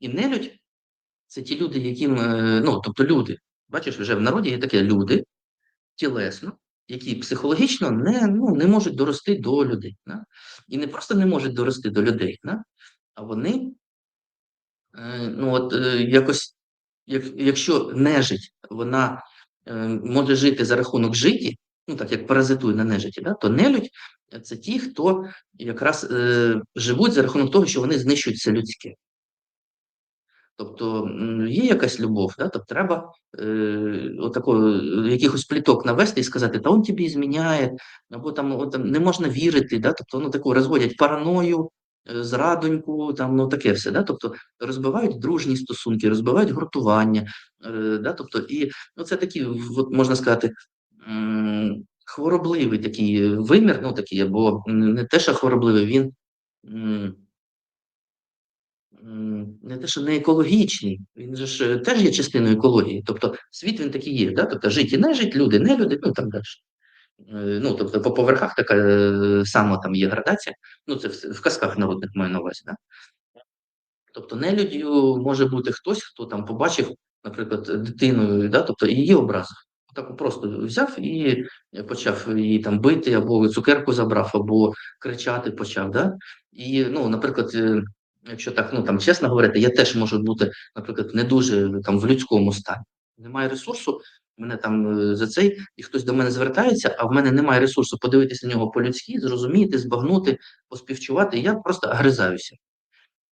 І нелюдь це ті люди, яким, е, ну, тобто люди. Бачиш, вже в народі є таке люди тілесно, які психологічно не, ну, не можуть дорости до людей. Да? І не просто не можуть дорости до людей, да? а вони е, ну, от, е, якось, як, якщо нежить, вона може жити за рахунок житі, ну так як паразитує на нежиті, да? то нелюдь це ті, хто якраз е, живуть за рахунок того, що вони знищують все людське. Тобто є якась любов, да? тобто треба е, отако, е, якихось пліток навести і сказати, та він тобі зміняє, або там, от, не можна вірити, да? тобто ну, таку розводять параною, е, зрадоньку, там, ну таке все. Да? Тобто розбивають дружні стосунки, розбивають гуртування. Е, да? тобто, і ну, це такий, от, можна сказати, хворобливий такий вимір, ну такий, або не те, що хворобливий, він. Не те, що не екологічний, він же ж е, теж є частиною екології. Тобто світ він такий є, да? тобто жить і не жить, люди, не люди, ну там далі. Е, Ну, тобто по поверхах така е, сама там є градація. Ну, це в, в казках народних маю на увазі. Да? Тобто нелюдю може бути хтось, хто там побачив, наприклад, дитину, да? тобто її образив. Так просто взяв і почав її там бити, або цукерку забрав, або кричати почав. Да? І, ну, наприклад, якщо так ну там чесно говорити, я теж можу бути, наприклад, не дуже там в людському стані. Немає ресурсу, мене там е, за цей, і хтось до мене звертається, а в мене немає ресурсу подивитися на нього по-людськи, зрозуміти, збагнути, поспівчувати. Я просто гризаюся.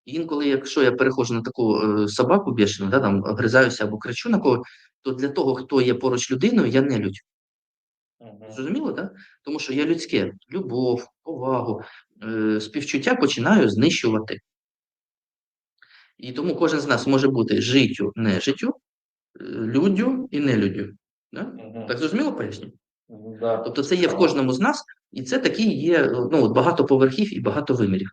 І інколи, якщо я переходжу на таку е, собаку бешену, да, там гризаюся або кричу на кого, то для того, хто є поруч людиною, я не людь. Зрозуміло, так? Тому що я людське, любов, повагу, е, співчуття починаю знищувати. І тому кожен з нас може бути життю, нежиттю, е, люддю і нелюддю. Да? Угу. Так зрозуміло поясню? Да. Тобто це є в кожному з нас, і це такі є ну, багато поверхів і багато вимірів.